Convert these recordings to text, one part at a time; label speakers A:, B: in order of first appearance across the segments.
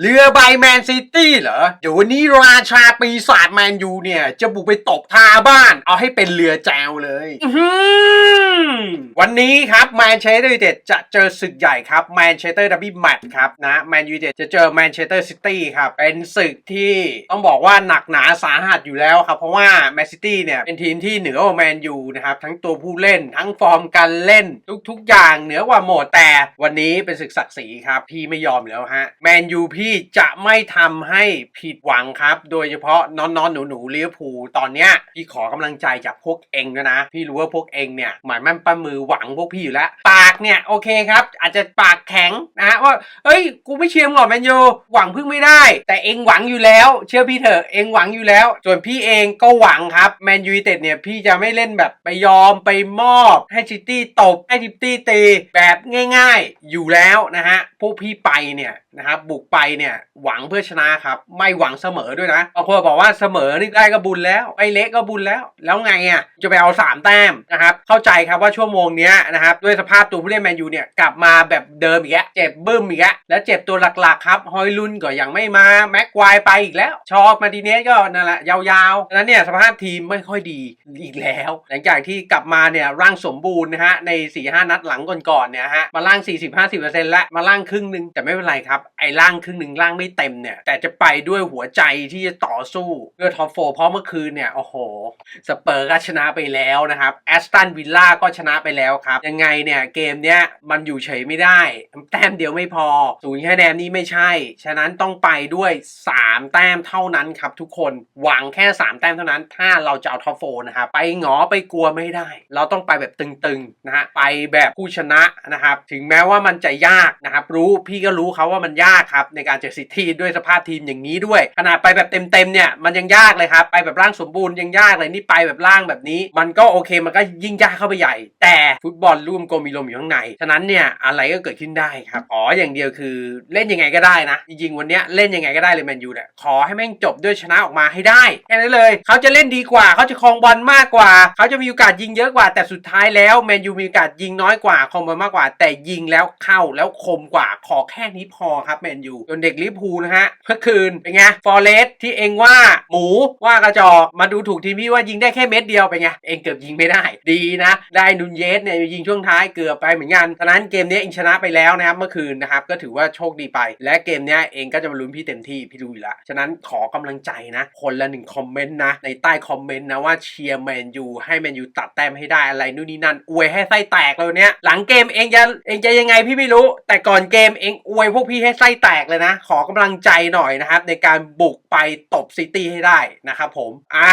A: เรือใบแมนซิตี้เหรอ เดี๋ยววันนี้ราชาปีศาจแมนยูเนี่ย จะบุกไปตบทาบ้าน เอาให้เป็นเรือแจวเลยอื้อหือวันนี้ครับแมนเชสเตอร์ยูไนเต็ดจะเจอศึกใหญ่ครับแมนเชสเตอร์ดับบี้แมตช์ครับนะแมนยูไนเต็ดจะเจอแมนเชสเตอร์ซิตี้ครับ เป็นศึกที่ต้องบอกว่าหนักหนาสาหัสอยู่แล้วครับ เพราะว่าแมนซิตี้เนี่ย เป็นทีมที่เหนือกว่าแมนยูนะครับทั้งตัวผู้เล่นทั้งฟอร์มการเล่น ทุก ๆ อย่างเหนือกว่าหมดแต่วันนี้เป็นศึกศักดิ์ศรีครับพี่ไม่ยอมอยู่แล้วฮะแมนยูพี่จะไม่ทำให้ผิดหวังครับ โดยเฉพาะน้อนๆหนูๆลิเวภูตอนเนี้ยพี่ขอกำลังใจจากพวกเองด้วยนะ พี่รู้ว่าพวกเองเนี่ยหมายมั่นปั้นมือหวังพวกพี่อยู่แล้ว ปากเนี่ยโอเคครับ อาจจะปากแข็งนะฮะว่าเอ้ย กูไม่เชียร์มึงหรอกแมนยูหวังพึ่งไม่ได้ แต่เองหวังอยู่แล้ว เชื่อพี่เถอะเองหวังอยู่แล้ว ส่วนพี่เองก็หวังครับแมนยูเต็ดเนี่ยพี่จะไม่เล่นแบบไปยอมไปมอบให้ซิตี้ตบให้ซิตี้ตีแบบง่าย ๆอยู่แล้วนะฮะพวกพี่ไปเนี่ยนะครับบุกไปเนี่ยหวังเพื่อชนะครับ ไม่หวังเสมอด้วยนะบางคนบอกว่าเสมอนี่ได้ก็บุญแล้วไอ้เละก็บุญแล้ว แล้วไงอะจะไปเอาสามแต้มนะครับเข้าใจครับว่าชั่วโมงนี้นะครับด้วยสภาพตัวผู้เล่นแมนยูเนี่ยกลับมาแบบเดิมอีกแล้วเจ็บบึ้มอีกแล้วแล้วเจ็บตัวหลักๆครับฮอยลุนก็ยังไม่มาแม็กควายไปอีกแล้ว ชอบมาดีเนสก็นั่นแหละยาวๆดังนั้นเนี่ยสภาพทีมไม่ค่อยดีอีกแล้ว หลังจากที่กลับมาเนี่ยร่างสมบูรณ์นะฮะใน4ี่ห้านัดหลังก่อนๆเนี่ยฮะมาร่าง 40-50%แล้วมาร่างครึ่งหนึงแต่ไม่เป็นไรครับไอ้ร่างครึ่งหนึ่งร่างไม่เต็มเนี่ย แต่จะไปด้วยหัวใจที่จะต่อสู้เพื่อท็อปโฟเพราะเมื่อคืนเนี่ย โอ้โห สเปอร์ก็ชนะไปแล้วนะครับแอสตันวิลล่าก็ชนะไปแล้วครับ ยังไงเนี่ย เกมเนี้ยมันอยู่เฉยไม่ได้ แต้มเดียวไม่พอศูนย์คะแนนนี่ไม่ใช่ ฉะนั้นต้องไปด้วย 3 แต้มเท่านั้นครับทุกคนหวังแค่ 3 แต้มเท่านั้น ถ้าเราจะเอาท็อปโฟนะครับไปหงอไปกลัวไม่ได้ เราต้องไปแบบตึงๆนะฮะไปแบบผู้ชนะนะครับถึงแม้ว่ามันจะยากนะครับรู้พี่ก็รู้เขาว่ามันยากครับในการเจอซิตี้ด้วยสภาพทีมอย่างนี้ด้วย ขนาดไปแบบเต็มๆเนี่ยมันยังยากเลยครับ ไปแบบร่างสมบูรณ์ยังยากเลยนี่ไปแบบร่างแบบนี้ มันก็โอเคมันก็ยิ่งยากเข้าไปใหญ่ แต่ฟุตบอลร่วมกมีลมอยู่ข้างใน ฉะนั้นเนี่ยอะไรก็เกิดขึ้นได้ครับอ๋ออย่างเดียวคือเล่นยังไงก็ได้นะ จริงๆวันเนี้ยเล่นยังไงก็ได้เลยแมนยูเนี่ยขอให้แม่งจบด้วยชนะออกมาให้ได้แค่นั้นเลย เขาจะเล่นดีกว่าเขาจะครองบอลมากกว่า เขาจะมีโอกาสยิงเยอะกว่าแต่สุดท้ายแล้วแมนยูมีโอกาสยิงน้อยกว่าครองบอลมากกว่า แต่ยิงแล้วเข้าแล้วคมกว่าขอแค่นี้พอครับแมนยูส่วนเดกลิเวอร์พูลนะฮะเมื่อคืนเป็นไงฟอร์เรสที่เองว่าหมูว่ากระจอกมาดูถูกทีมพี่ว่ายิงได้แค่เม็ดเดียวเป็นไงเองเกือบยิงไม่ได้ ดีนะ ได้นุนเยสเนี่ยยิงช่วงท้ายเกือบไปเหมือนกันฉะนั้นเกมนี้เองชนะไปแล้วนะครับเมื่อคืนนะครับก็ถือว่าโชคดีไป และเกมนี้เองก็จะมาลุ้นพี่เต็มที่พี่ดูอยู่แล้วฉะนั้นขอกำลังใจนะ คนละหนึ่งคอมเมนต์นะในใต้คอมเมนต์นะว่าเชียร์แมนยูให้แมนยูตัดแต้มให้ได้อะไรนู่นนี่นั่นอวยให้ไส้แตกเลยเนี้ยหลังเกมเองจะเองจะยังไงพี่ไม่รู้ แต่ก่อนเกมเองอวยพวกพี่ให้ไส้แตกเลยนะขอกำลังใจหน่อยนะครับ ในการบุกไปตบซิตี้ให้ได้นะครับผมอ่า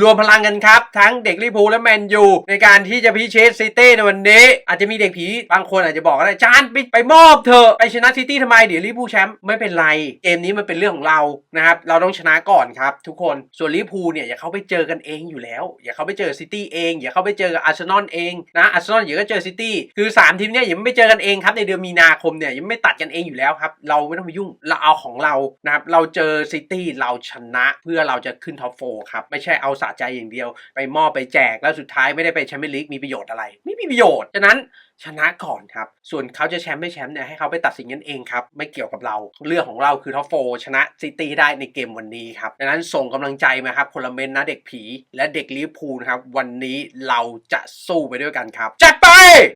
A: รวมพลังกันครับ ทั้งเด็กลิพูและแมนยูในการที่จะพิชิตซิตี้ในวันนี้ อาจจะมีเด็กผีบางคนอาจจะบอกก็ได้จานไปไปมอบเถอะไปชนะซิตี้ทำไมเดี๋ยวลิพูแชมป์ไม่เป็นไรเกมนี้มันเป็นเรื่องของเรานะครับเราต้องชนะก่อนครับ ทุกคนส่วนลิพูเนี่ยอย่าเขาไปเจอกันเองอยู่แล้ว อย่าเขาไปเจอซิตี้เอง อย่าเขาไปเจอกับอาร์เซนอลเองนะอาร์เซนอลอย่าก็เจอซิตี้คือสามทีมเนี่ยย่าไม่เจอกันเองครับในเดือนมีนาคมเนี่ยยังไม่ตัดกันเองอยู่แล้วครับเราไม่ต้องไปยุ่งเราเอาของเรานะครับเราเจอซิตี้เราชนะเพื่อเราจะขึ้นท็อปโฟครับ ไม่ใช่เอาสะใจอย่างเดียว ไปมอบไปแจกแล้วสุดท้ายไม่ได้ไปแชมเปี้ยนลีกมีประโยชน์อะไร ไม่มีประโยชน์ฉะนั้นชนะก่อนครับ ส่วนเขาจะแชมป์ไม่แชมป์เนี่ยให้เขาไปตัดสินกันเองครับ ไม่เกี่ยวกับเรา เรื่องของเราคือท็อปโฟชนะซิตี้ได้ในเกมวันนี้ครับ ดังนั้นส่งกำลังใจมาครับคนละเมนนะเด็กผี และเด็กลิเวอร์พูลครับ วันนี้เราจะสู้ไปด้วยกันครับ จัดไป